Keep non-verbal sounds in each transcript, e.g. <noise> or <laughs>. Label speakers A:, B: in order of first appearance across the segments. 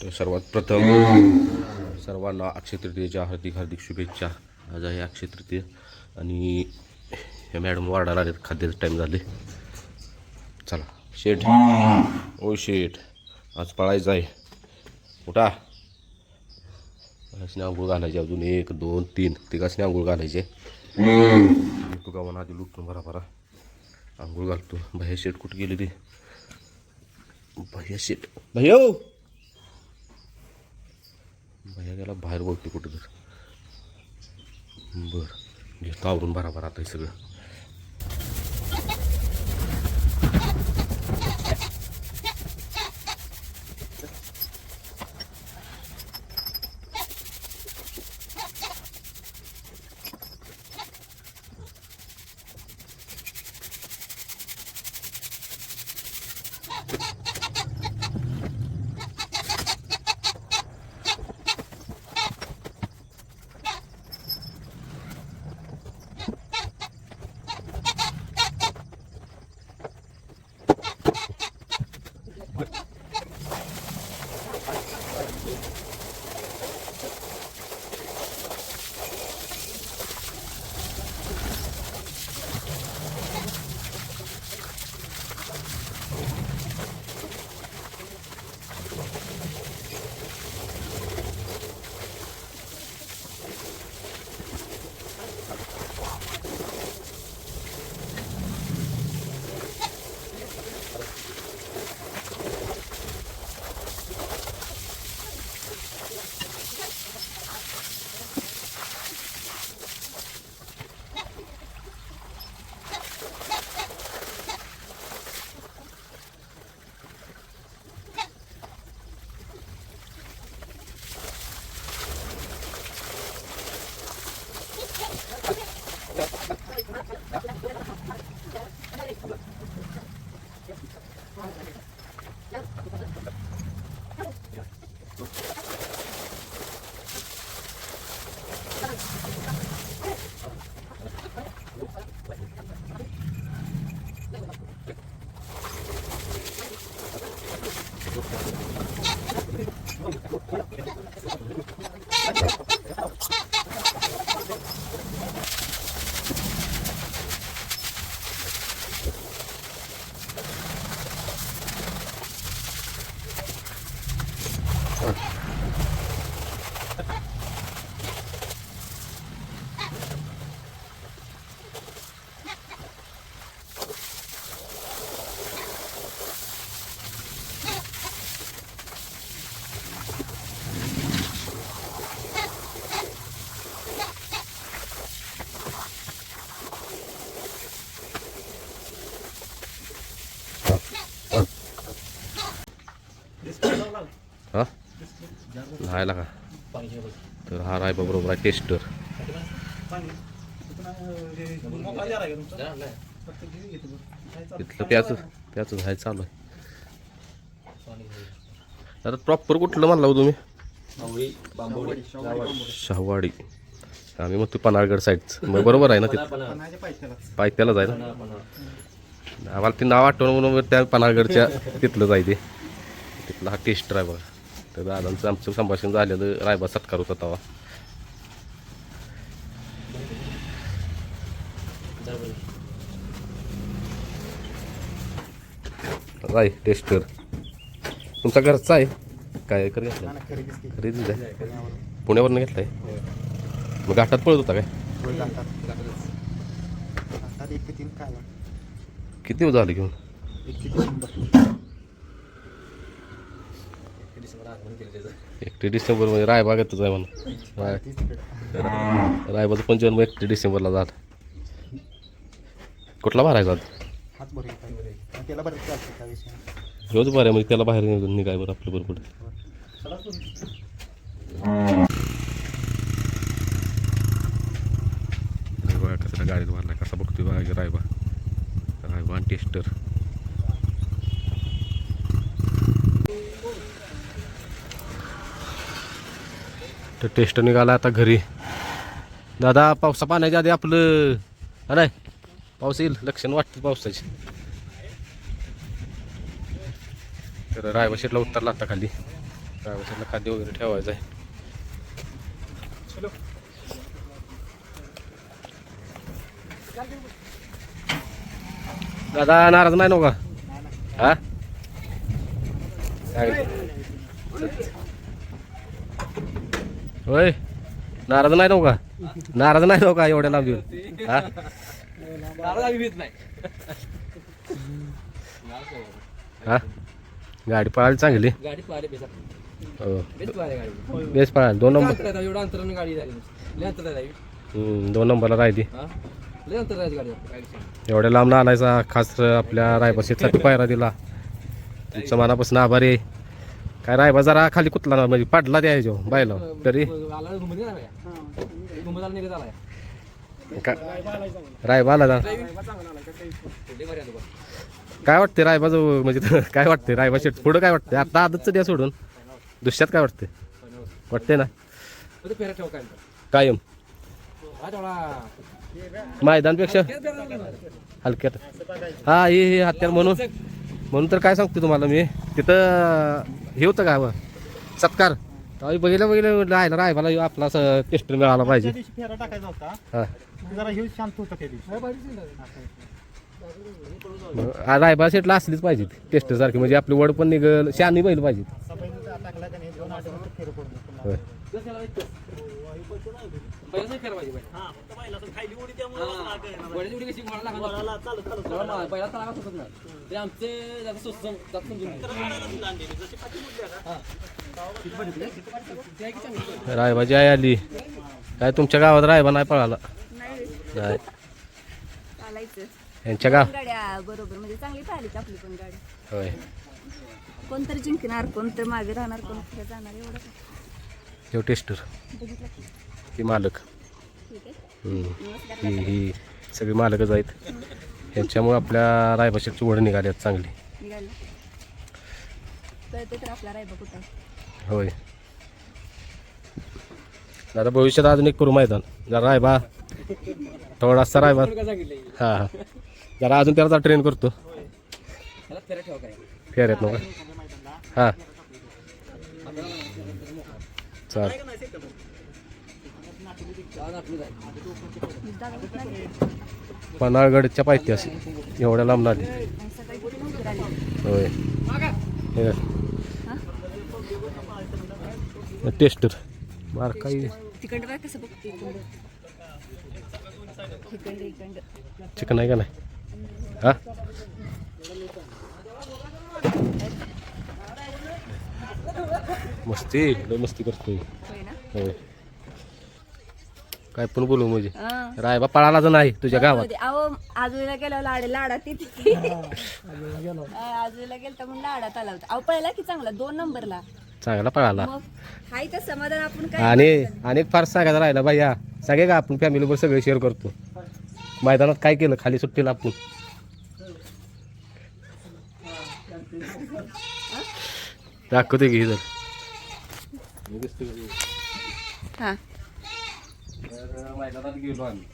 A: तर सर्वात प्रथम सर्वांना अक्षय तृतीयेच्या हार्दिक हार्दिक शुभेच्छा. आज आहे अक्षय तृतीय आणि हे मॅडम वाढायला आले खाद्याचं टाईम झाले चला शेठ. ओ शेठ आज पळायचं आहे. कुठा तिघासनी आंघोळ घालायचे अजून. एक दोन तीन. तिघासनी आंघोळ घालायचे? तू गावानं आधी लुटून भरा भरा आंघोळ घालतो. भैया शेठ कुठे गेले ते? भैया शेठ. भैया भैया गेला बाहेर बोलते कुठं तर. बरं घेतो आवरून भरा आता हे सगळं. Thank you. राहायला का? तर हा राय बरोबर आहे टेस्टर. इथलं प्याच प्याच आहे चालू आहे. आता प्रॉपर कुठलं म्हणला हो तुम्ही? शहावाडी. आम्ही मग तू पन्हाळगड साईडचं. मग बरोबर आहे ना तिथं पायथ्यालाच आहे ना? आम्हाला ते नाव आठवण म्हणून मग त्या पन्हाळगडच्या तिथलं आहे ते. तिथला हा टेस्टर आहे बघा. तर दादांचं आमचं संभाषण झालेलं रायबा सत्कार होता तेव्हा. राय टेस्टर. तुमचा घरचा आहे? काय कर आहे? पुण्यावरनं घेतलाय? मग घाटात पळत होता काय? किती दिवस झाले घेऊन
B: एक ते शंभर
A: एकटी डिसेंबर म्हणजे रायबागतच आहे म्हणून. राय
B: रायबाग
A: रायबाचं पंचवन एकटी डिसेंबरला झालं. कुठला भरायचा आता?
B: बरं आहे
A: ह्योच आहे म्हणजे त्याला बाहेर निघून निघाय बरं आपलं बरोबर कसा गाडीत भरला कसा बघतोय बघा रायबा रायबा आणि टेस्टर. तर टेस्ट निघाला आता घरी. दादा पावसा पाण्याच्या आधी आपलं हा नाही पाऊस येईल लक्षण वाटतं पावसाची. तर रायवाशेटला उतरला आता खाली. ड्रायव्हरला खाद्य वगैरे ठेवायचं आहे. दादा नाराज नाही हो का? हा? होय. नाराज नाही नव्हता नाराज नाही नव्हता एवढ्या लांब येऊन? हा? हा? गाडी पळाली चांगली.
C: गाडी पाहिली बेसा
A: हो.
C: बेस पाहिली गाडी.
A: बेस पळाली. दोन नंबर.
C: अंतर एवढं अंतराने गाडी झाली लय अंतर राहिली
A: हम्म, दोन नंबरला राहिली.
C: हा? लय अंतर गाडी.
A: एवढ्या लांब आलायचा खास आपल्या रायबाशीसाठी पायरा दिला. तुमच्या मनापासून आभारी आहे. काय रायबा जरा खाली कुतला ना म्हणजे पाडला त्या ह्याच्यावर बायला. तरी?
C: घुमत आला निघत आलाय.
A: का? रायबा आला
C: बघ.
A: काय वाटते रायबा जो म्हणजे <laughs> काय वाटते रायबा शेट पुढं काय वाटते आता आदतचं द्या सोडून. दुसऱ्यात काय वाटते वाटते ना. कायम.
C: हा
A: मैदानपेक्षा. हलक्यात हा हे हे हत्यार म्हणून. म्हणून तर काय सांगतो तुम्हाला मी तिथं हे होतं का हवं सत्कार बघितलं बघितलं राहायला रायबाला ह्यो आपला असं टेस्ट मिळाला पाहिजे.
B: त्या दिवशी फेरा टाकायचा होता.
A: हा.
B: जरा हे शांत होतं त्या दिवशी.
C: काय भारीच नाही लागलं.
A: मग रायबा सेटला असलीच पाहिजे टेस्ट सारखी म्हणजे आपली वड पण निघल शानी बैल पाहिजे
B: का नाही
C: उडी कशी. ते आमचे सम- जास्त समजून घे. ते आहे की चांगली?
A: रायबाची आई आली. काय तुमच्या गावात रायबा नाही पळाला?
D: नाही.
A: नाही.
D: चालायचं.
A: यांच्या गाव?
D: गाड्या बरोबर म्हणजे चांगली पाहिली आपली पण गाडी?
A: होय.
D: कोणतरी जिंकणार कोणतरी मागे राहणार कोण पुढे जाणार एवढं काय.
A: टेस्टर.
D: बघितलं?
A: ही मालक. ही ही सगळी मालकच आहेत. यांच्यामुळे आपल्या रायबाशीची वड निघाली आहेत चांगली.
D: निघालं. कळते तर आपला रायबा कुठं आहे?
A: होय. दादा भविष्यात अजून एक करू मैदान. जरा रायबा थोडासा रायबा? हा हा. जरा अजून त्याला ट्रेन करतो.
C: त्याला फेरा ठेवा काय
A: फेर येत नका. हा. चाल
C: आज आपलं जाय.
D: दादा कुठं आले?
A: पन्हाळगडच्या पायथ्या अशी एवढ्या लांब आली होय. टेस्टर. मार काही चिकन आहे का नाही? हा? मस्ती. मस्ती करतोय.
D: होय.
A: काय पण बोलू म्हणजे.
D: हा.
A: रायबा पळाला तर नाही तुझ्या गावात.
D: अहो आजूला गेला लाड लाडात येते आजूला गेलता म्हणून लाडात आला होता. अहो पळला की चांगला? दोन नंबरला.
A: चांगला पळाला.
D: मग हाय तर समाधान आपण काय
A: आणि अनेक फार सांगायचं राहिला बाई सगळे का आपण फॅमिलीवर सगळे शेअर करतो. मैदानात काय केलं? खाली सुट्टीला आपण. दाखवते की जर
D: हा.
A: मैदानात गेलो आम्ही.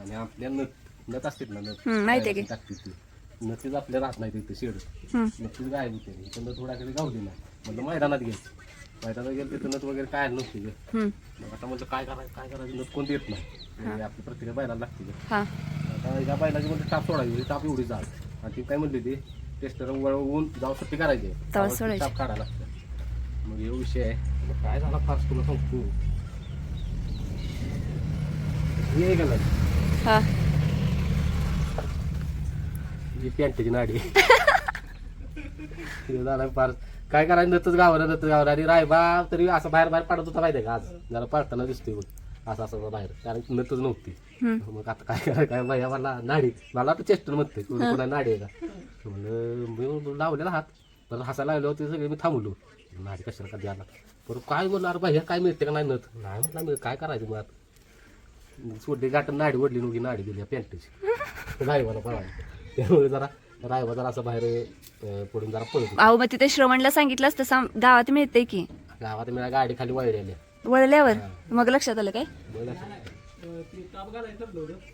A: आणि आपल्या नत नत असतात ना नत
D: हम्म, माहिती आहे की
A: ती. आपल्या राहत नाही तिथे शेड.
D: हम्म.
A: नक्कीच गायब होते. इथं नत थोड्याकडे गावली नाही म्हणलं मैदानात गेलं. मैदानात गेलं तिथं नत वगैरे काय नसते गं.
D: हम्म.
A: मग आता म्हणलं काय करायचं काय करायचं? नत कोण देत नाही. आपली प्रत्येक बैलाला लागते गं.
D: हा.
A: आता या बैलाची म्हणजे टाप सोडायची टाप एवढी जाड. आणि ती काय म्हणली ती टेस्टर वळवून जाऊ सुट्टी करायची.
D: सोडायची.
A: टाप काढायला लागतं. मग हे विषय आहे. मग काय झाला फार तुला सांगतो. का
D: हा.
A: पॅन्टची नाडी. हे झालं फार काय करायचं? नतच गावाला नतच गावाला आणि रायबा तरी असं बाहेर बाहेर पडत होता माहिती आहे का आज? जरा पडताना दिसतोय बघ. असं असं बाहेर. कारण की नतच नव्हती. मग आता काय करायचं? काय भैया मला नाडी मला आता चेस्टर म्हणते कोणा नाडी आहे का? म्हणलं मी लावलेला हात. पण हसायला लागलो होते सगळे मी थांबलो. नाडी कशाला कधी आला? बरं काय अरे भैया काय मिळते का नाही नत नाही म्हटलं काय करायचं मग आता? सोडली गाठ नाडी ओढली नव्हती नाडी दिली पॅन्टची. रायवाला पळाली. त्यामुळे जरा रायवा जरा असं बाहेर पडून जरा पळत.
D: अहो मग तिथे श्रवणला सांगितलं असतं साम- गावात मिळते की?
A: गावात मी गाडी खाली वळली आली
D: वळल्यावर मग लक्षात आलं काय?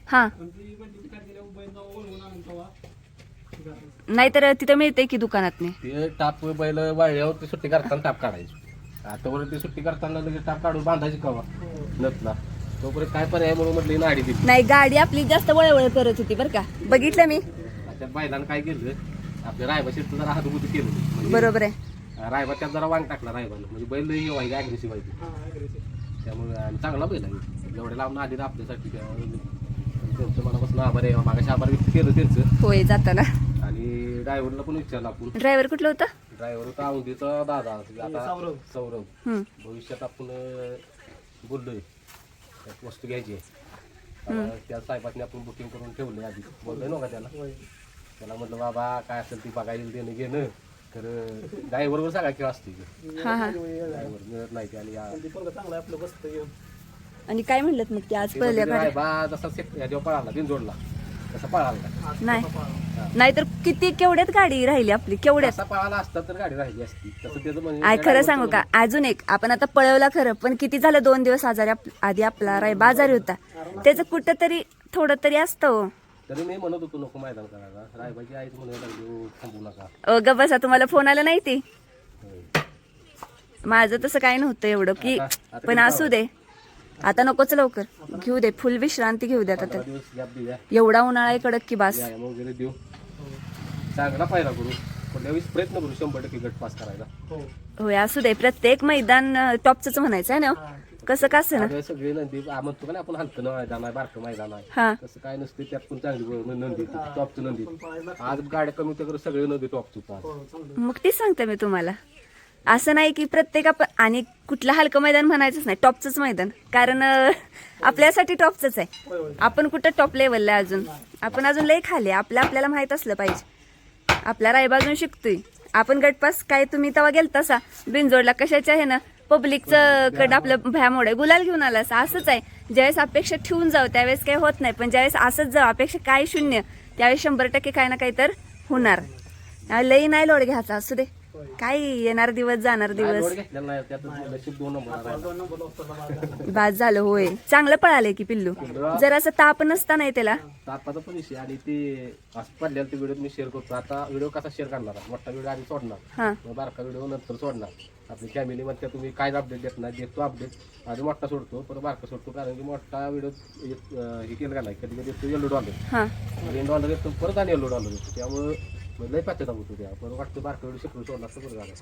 D: हा. नाहीतर तिथं मिळते की दुकानात
A: ते टाप बैल वाळल्यावर ते सुट्टी करताना टाप काढायची. आता वर ती सुट्टी करताना लगेच टाप काढून बांधायची कवा? नथला. तोपर्यंत काय पर्याय म्हणून म्हटली नाडी दिली.
D: नाही गाडी आपली जास्त वळवळ करत होती बरं का. बघितलं मी.
A: त्या बैलानं काय केलं आपल्या रायबा शेतचं जरा हातबुती केलं म्हणजे
D: बरोबर आहे.
A: रायबा त्यात जरा वांग टाकला रायबानं. म्हणजे बैल लई व्हायची अग्रेसिव्ह व्हायची. त्यामुळे आणि चांगला बैल आहे. जेवढे लावून आले ना आपल्यासाठी त्यामुळे त्यांचं मनापासून आभार आहे. मागाशी आभार व्यक्त केलं त्यांचं.
D: होय जाताना.
A: आणि ड्रायव्हरला पण विचारलं आपण.
D: ड्रायव्हर कुठलं होतं?
A: ड्रायव्हर होता औंधीचा दादा. आता
B: सौरभ.
A: भविष्यात आपण बोललोय. वस्तू घ्यायची आहे. त्या साहेबांनी आपण बुकिंग करून ठेवले आधी. बोललोय नका त्याला. त्याला म्हटलं बाबा काय असेल ती बघायला देणं घेणं. तर ड्रायव्हरवर सगळा खेळ असते ड्रायव्हर मिळत नाही ते आणि
B: चांगलं आपलं बसतं
D: आणि काय म्हणलं मग ते आज
A: रायबा जसा सेट याच्यावर पळाला बिनजोडला. तसा पळाला नाही.
D: नाही नाहीतर किती केवढ्यात गाडी राहिली आपली? केवढ्यात?
A: तसा पळाला असता तर गाडी राहिली असती. तसं त्याचं म्हणजे
D: आय खरं सांगू का? अजून एक आपण आता पळवला खरं पण किती झालं दोन दिवस आजारी आप- आधी आपला राय बाजारी होता. त्याचं कुठं तरी थोडं तरी असतं हो.
A: तरी मी म्हणत होतो नको मैदान करायला. रायबाची आईच म्हणत लागली "हो, थांबू नका.
D: अ, ग बसा तुम्हाला फोन आला नाही ती?
A: होय.
D: माझं तसं काय नव्हतं एवढं की
A: आता- आता
D: पण
A: किती
D: असू दे. आता नकोच लवकर. घेऊ दे फुल विश्रांती घेऊ दे आता तर. एवढा उन्हाळा आहे कडक की बास.
A: वगैरे देऊ चांगला पाहिला करू. प्रयत्न करू शंभर टक्के गट पास करायला.
B: हो.
D: होय असू दे. प्रत्येक मैदान टॉपच म्हणायचं आहे ना हो? कसं का असं ना?
A: सगळे नंदी म्हणतो का आपण हलकं मैदान आहे बारकं मैदान आहे.
D: हा.
A: तसं काय नसते त्यात पण चांगली नंदी टॉपचं नंदी आज गाड्या कमी तर सगळे नंदी टॉपचं आज.
D: मग तेच सांगते मी तुम्हाला. असं नाही की प्रत्येक आपण आणि कुठलं हलकं मैदान म्हणायचंच नाही टॉपचंच मैदान. कारण आपल्यासाठी टॉपचंच आहे. आपण कुठं टॉप लेवलला अजून? आपण अजून लई खाली आपलं आपल्याला माहीत असलं पाहिजे. आपला रायबा अजून शिकतोय. आपण गटपास काय तुम्ही तेव्हा गेल तसा बिनजोडला कशाच्या आहे ना पब्लिकचं कडं आपलं भ्यामोड आहे गुलाल घेऊन आला असं. असंच आहे. ज्यावेळेस अपेक्षा ठेवून जाऊ त्यावेळेस काही होत नाही. पण ज्यावेळेस असंच जाऊ अपेक्षा काय शून्य त्यावेळेस शंभर टक्के काही ना काही तर होणार. लई नाही लोड घ्यायचा. असू दे. काय येणार दिवस जाणार दिवस? बाद झालं होय. चांगलं पळालंय की पिल्लू. जर असं ताप नसता नाही त्याला.
A: तापाचा पण विषय. आणि ते असं पडलेला ते व्हिडिओ मी शेअर करतो. आता व्हिडिओ कसा शेअर करणार? मोठा व्हिडिओ आधी सोडणार. मग बारका व्हिडिओ नंतर सोडणार. आपली फॅमिली मध्ये तुम्ही काय अपडेट देत नाही? देतो अपडेट आधी मोठा सोडतो परत बारका सोडतो. कारण की मोठा व्हिडिओ हे केलं का नाही? कधी कधी येतो येलो डॉलर डॉलर येतो परत आणि येलो डॉलर येतो. त्यामुळे मग लय पाचशे होतो त्या परत वाटतं बारका व्हिडिओ शिकलो सोडला असतं बरं झालं.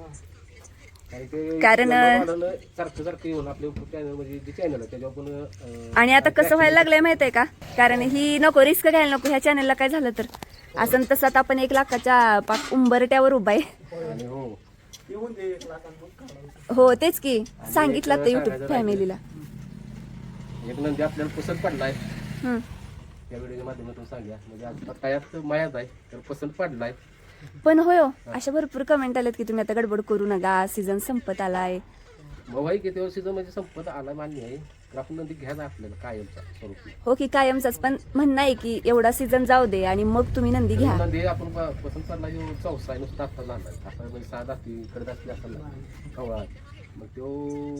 A: कारण ते
D: कारण,
A: yellow dollar न सारखं सारखं येऊन आपले चॅनल म्हणजे जे चॅनल आहे त्याच्यावर पण अं,
D: आणि आता कसं व्हायला लागलंय माहितीये का? कारण ही नको रिस्क घ्यायला नको. ह्या चॅनलला काय झालं तर? असं न तसं आता आपण एक लाखाच्या पाक उंबरट्यावर उभा आहे.
A: आणि हो.
D: हो तेच की. सांगितलं तर युट्यूब फॅमिलीला
A: एक नंदी आपल्याला पसंत पडलाय.
D: हम्म.
A: त्या व्हिडिओच्या माध्यमातून सांगा म्हणजे आता कायात मयात आहे तर पसंत पडलाय.
D: पण होय हो अशा भरपूर कमेंट आलेत की तुम्ही आता गडबड करू नका सीझन संपत आलाय.
A: मग भाई किती वर्ष म्हणजे संपत आला मान्य आहे तर आपण नंदी घ्यायला आपल्याला कायमचा स्वरूपी.
D: हो की कायमचाच पण म्हणणं आहे की एवढा सीझन जाऊ दे आणि मग तुम्ही नंदी घ्या.
A: नंदी आपण प- पसंत पडला जो चौसा आहे नुसता आता झाला असा म्हणजे सहा दाती इकडे दाती असा कवळा मग तो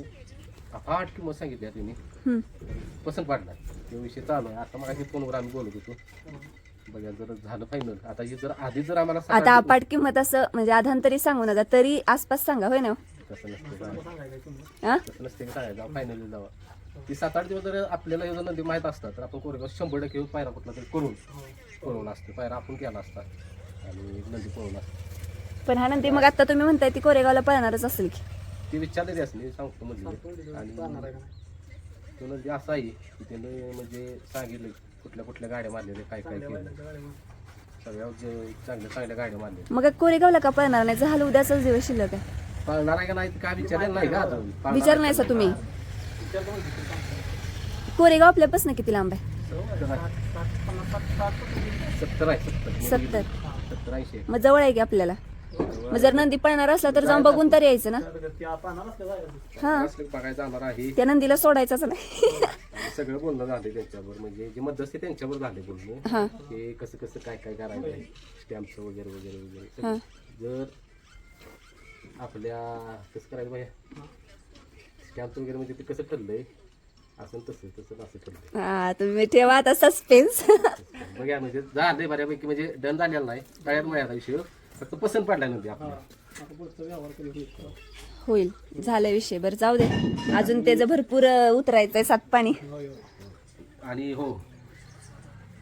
A: अफाट किंमत सांगितली
D: हम्म.
A: पसंत पडला तो विषय चालू आहे. आता मग फोनवर आम्ही बोलत होतो. बघा जर झालं फायनल आता हे जर आधी जर आम्हाला
D: आता
A: सकाळी-
D: अपाट किंमत असं म्हणजे आधान तरी सांगू नका. तरी आसपास सांगा होय ना?
A: तसं नसतं.
D: हा?
A: तसं नसते का सांगायचं. फायनली जावा. ती सात आठ दिवस जर आपल्याला जर नदी माहीत असतात तर आपण कोरेगाव शंभर टक्के पायरा कुठला तरी करून पळवून असते. पायरा आपण केला असता. आणि नदी पळवून असते.
D: पण हा नंदी मग आता तुम्ही म्हणताय ती कोरेगावला पळणारच असेल की.
A: ती विचारलेली असली सांगतो म्हणजे आणि तो नदी असा आहे की त्याने म्हणजे सांगितलं कुठल्या कुठल्या गाड्या मारलेल्या काय काय केलं. सगळ्या जे चांगल्या चांगल्या गाड्या मारल्या
D: मग कोरेगावला का पळणार नाही? झालं उद्याच दिवस शिल्लक आहे.
A: पळणार आहे का नाही ते काय विचारलेलं नाही का अजून? पळणार
D: विचार नाही
A: का
D: तुम्ही. कोरेगाव आपल्यापासून किती लांब आहे?
A: सत्तर आहे सत्तर.
D: सत्तर.
A: सत्तर ऐंशी आहे.
D: मग जवळ आहे की आपल्याला? मग जर नंदी पळणार असला तर जाऊन बघून तर यायचं ना. हा.
A: आहे
D: त्या नंदीला सोडायचंच नाही.
A: सगळं बोलणं झाले त्यांच्यावर. म्हणजे जे मध्यस्थी त्यांच्यावर झाले बोलणं.
D: हा.
A: की कसं कसं काय काय करायचं आहे. स्टॅम्पचं वगैरे वगैरे वगैरे.
D: हा.
A: जर आपल्या कसं करायचं बाया स्टॅम्पचं वगैरे म्हणजे ते कसं ठरलंय? असं तसं तसं असं ठरलंय.
D: हा तुम्ही ठेवा आता सस्पेन्स
A: बघा म्हणजे झालंय बऱ्यापैकी. म्हणजे डन झालेला नाही. तळ्यात मिळाला विषय फक्त पसंत पडला नव्हती आपल्याला.
B: आता पुढचा व्यवहार कधी होईल.
D: झालं विषय. बरं जाऊ दे. अजून त्याचं भरपूर उतरायचंय सात पाणी
A: आणि हो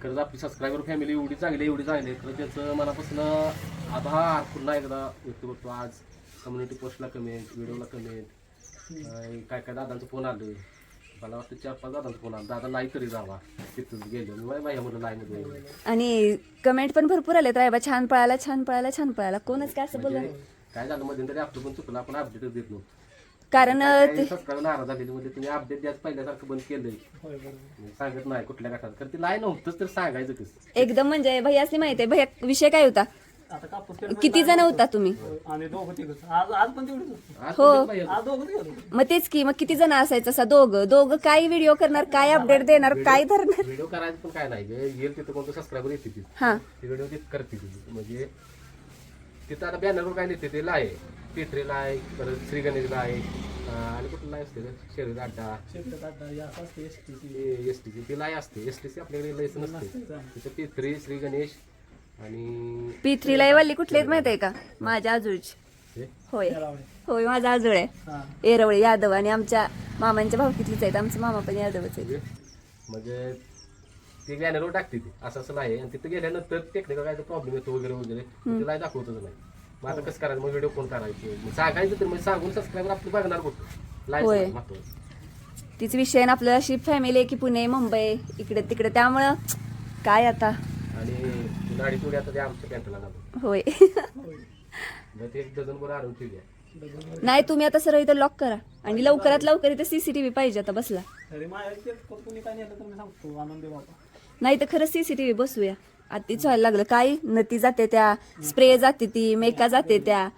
A: खरंच आपली सबस्क्रायबर फॅमिली एवढी चांगली आहे, एवढी चांगली आहे, तर त्याचं मनापासून आभार. पुन्हा एकदा व्यक्त करतो. आज कम्युनिटी पोस्टला कमेंट व्हिडिओला कमेंट काय काय दादांचं फोन आलं मला वाटतं चार पाच दादांचा फोन आला. दादा नाही तरी जावा. तिथून गेलो. मी बाय बाया म्हणलं नाही मध्ये
D: आणि कमेंट पण भरपूर आलेत रायबा छान पळाला छान पळाला छान पळाला. कोणच काय असं बोललं
A: म्हणजे काय झालं मध्ये तरी आपलं पण चुकलं. आपण अपडेटच देत नव्हतो.
D: कारण ते
A: नाराज झालेली म्हणजे तुम्ही अपडेट द्याच पहिल्यासारखं बंद केलंय. सांगत नाही कुठल्या गटात. तर ती लाय नव्हतंच तर सांगायचं कसं?
D: एकदम म्हणजे भैयासनी माहिती आहे भैया विषय काय होता?
C: आता कापूस
D: किती जण होता तुम्ही?
C: आम्ही दोघं तिघच आज आज पण तेवढीच होतो.
A: आज
D: हो.
C: आज दोघं होतो.
D: मग तेच की मग किती जण असायचं असं? दोघं. दोघं काय व्हिडिओ करणार काय अपडेट देणार काय धरणार?
A: व्हिडिओ करायचं पण काय नाही. येईल तिथं कोणतं सबस्क्रायबर येते तिथं.
D: हा.
A: ते व्हिडिओ तिथं करते ती. म्हणजे तिथं आता बॅनरवर काय लिहिते ते लाय. पेट्रेला आहे परत श्री गणेशला आहे अं, आणि कुठलं लाय असते शरीर अड्डा
C: शेतात आता हे असं असते ST.
A: एस टीची ती लाय असते. एस टीची आपल्याकडे लयच नसते. तिथं पेत्री श्री गणेश आणि
D: पी थ्री ला वाली कुठली आहेत माहिती आहे का? माझ्या आजूळची
A: हे?
D: होय. होय माझा आजूळ आहे.
C: हा.
D: एरवळे यादव आणि आमच्या मामांच्या भावकीतलीच आहेत? आमचे मामा पण यादवच आहेत.
A: म्हणजे म्हणजे ते बॅनरवर टाकते ती. असं असं नाही. आणि तिथं गेल्यानंतर टेक्निकल काय प्रॉब्लेम येतो वगैरे वगैरे. ते लाय दाखवतच नाही. मग आता कसं करायचं? मग व्हिडिओ कोण करायचं मग सांगायचं तर म्हणजे सांगून सबस्क्रायबर आपलं बघणार कुठं? लाईव्ह. महत्वाचं.
D: तीच विषय आणि आपल्याला अशी फॅमिली आहे की पुणे मुंबई इकडे तिकडे त्यामुळं काय आता?
A: आणि गाडी थोडी आता ते आमच्या लागून
D: होय.
A: मग ते एक डझन बरं आणून ठेवली
D: नाही तुम्ही आता सरळ इथं लॉक करा. आणि लवकरात लवकर इथं सीसीटीव्ही पाहिजे आता बसला.
C: तरी माझ्या इथे कोणी काय नेलं तर मी सांगतो आनंद आहे बाबा.
D: नाही तर खरं सीसीटीव्ही बसूया. आतीच व्हायला लागलं. काय? नती जाते त्या. स्प्रे जाते ती. मेका जाते त्या.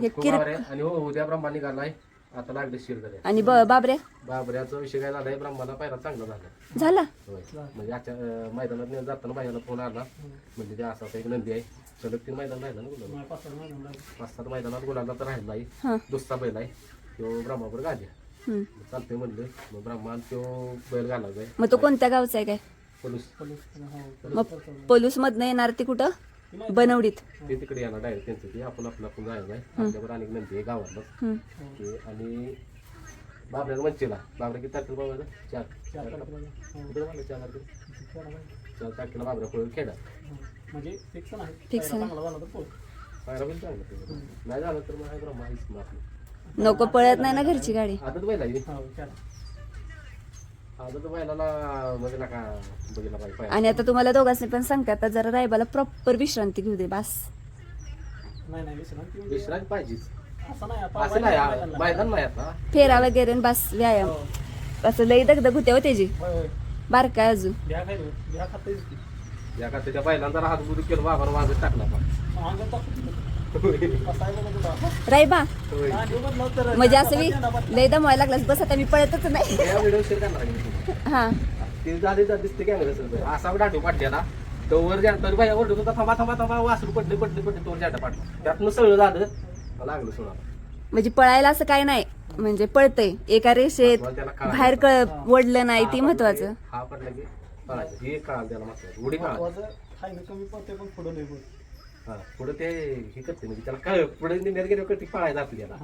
D: हे
A: खूप
D: किर
A: आभार आहे. आणि हो उद्या ब्रह्मा निघालाय आता लागले शिर करे
D: आणि ब- बाबऱ्या
A: बाबऱ्याचा विषय काय झालाय? ब्रह्माला पायरा चांगला झाला.
D: झाला?
A: होय. म्हणजे आजच्या अं, मैदानात नेऊन जाताना बाईला फोन आला. म्हणजे ते असा असा एक नंदी आहे. सलग तीन मैदान राहिला ना गुलाब
C: पाच
A: सात मैदानात गुलाबला तर राहिला नाही. दुसरा बैल आहे. तो ब्रह्मावर गाल्या.
D: हम्म.
A: चालतंय म्हणलं. मग ब्रह्मान तो बैल घालायचा
D: मग तो कोणत्या गावचा आहे काय?
A: पोलीस.
D: मग पोलूस मधनं येणार ती कुठं? बनवडीत.
A: ते तिकडे येणार डायरेक्ट त्यांचं ते आपण आपलं आपण जायचं नाही. आपल्यावर अनेक नंदी आहे गावातलं. ते आणि बाबऱ्याला मंचीला बाबऱ्या किती तारखेला बाबा चार. चार.
C: हो.
A: कुठे म्हणलं चार तारखेला.
C: चार
A: तारखेला बाबऱ्या पळून खेळा
C: हो. म्हणजे फिक्स नाही. पहिला
D: नाही.
C: चांगला झाला तर पोल
A: पायरा बैल चांगला ते. नाही झालं तर मग आहे ब्रह्मा
D: नको पळत नाही ना घरची गाडी.
A: आदत बैल आहे.
C: हो चार
A: आदत बैलाला म्हणजे नका बघितला पाहिजे पायरा.
D: आणि आता तुम्हाला दोघांनी पण सांगते आता जरा रायबाला प्रॉपर विश्रांती घेऊ दे बस.
C: नाही नाही विश्रांती
A: विश्रांती पाहिजेच.
C: असं नाही आता
A: असं नाही
C: मैदानाला.
A: मैदान नाही आता.
D: फेरा वगैरे आणि बस व्यायाम.
C: हो.
D: असं लई दगदग होते हो त्याची. बारकाय अजून.
A: बैलांचा हात केलं वाजत टाकला
D: रायबा म्हणजे असं मी लई दमवायला लागलास बस आता मी पळतच नाही.
A: या व्हिडिओ शेअर करणार आहे मी तुम्हाला.
D: हा.
A: ते झाले तर दिसते कॅमेरा सर असा डाटो पाडलेला तो वर जाण तरी बाया ओरडत होता थांबा थांबा थांबा. वासरू पडले पडले पडले. तोवर जाटा पाडला त्यातनं सगळं झालं. मला लागलं सोडा.
D: म्हणजे पळायला असं काय नाही. म्हणजे पळतय. एका रेषेत. बाहेर कळ वडलं नाही ती महत्वाचं.
A: हा पडला की पळायचं. हे कळालं त्याला उडी कळालं
C: कमी पडते पण पुढं नाही
A: हा पुढे ते हे करते म्हणजे त्याला कळ पुढे निघण्यात गेल्यावर कळते पळायचं आपल्याला.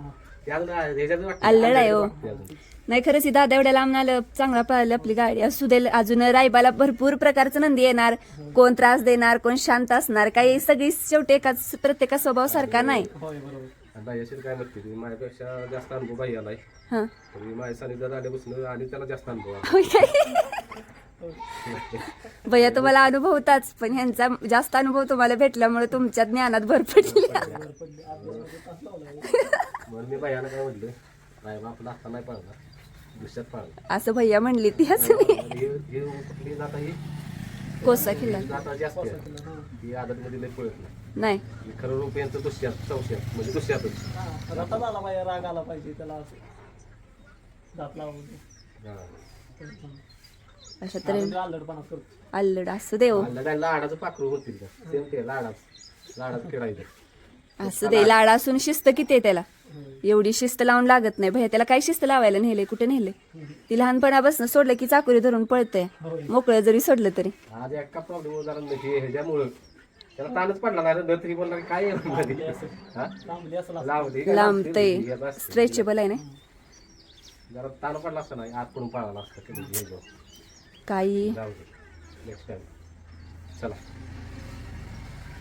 A: ते अजून ह्याच्यात वाटतं
D: अल्लड आहे हो.
A: वाटते अजून.
D: नाही खरंच इथं लांब आलं चांगला पळाली आपली गाडी. असू दे अजून रायबाला भरपूर प्रकारचं नंदी येणार. कोण त्रास देणार कोण शांत असणार काही सगळी शेवटी एकाच प्रत्येका स्वभाव सारखा नाही.
C: होय बरोबर.
A: आणि बाह्याशीर काय नसते ती माझ्यापेक्षा जास्त अनुभव आलाय.
D: हा.
A: तरी माझ्या सानिध्यात आल्यापासून आणि त्याला जास्त अनुभव आला
D: होय काय? <laughs> भैया तुम्हाला अनुभव होताच पण ह्यांचा जास्त अनुभव तुम्हाला भेटल्यामुळे तुमच्या ज्ञानात भर पडली.
A: मी काय नाही आपला नाही दुसऱ्यात
D: असं भैया म्हणली ती असं नाही
A: जात ही
D: कोसा किल्ला.
A: जाता जास्त आहे. ही आदत मध्ये लई पळत नाही.
D: नाही.
A: खरं रूप यांचं दुसऱ्यात म्हणजे दुसऱ्यातच.
C: हा, रथात आला पाहिजे राग आला पाहिजे त्याला असं. दात लावून.
D: अशा
C: करतो.
D: अल्लड असू दे हो.
A: लाडाचं पाखरू लाडाच. खेळायचं.
D: असू दे लाड असून शिस्त किती आहे त्याला? एवढी शिस्त लावून लागत नाही. भैया त्याला काय शिस्त लावायला नेले कुठे नेले ती लहानपणापासून सोडलं की चाकुरी धरून पळतंय. मोकळं जरी सोडलं तरी.
A: आज एका प्रॉब्लेम जरा ह्याच्यामुळं. त्याला ताणच पडला नाही तर तरी बोलला काय आहे मध्ये? लावली का?
D: लांबतय. स्ट्रेचेबल आहे ना? काही.
A: चला.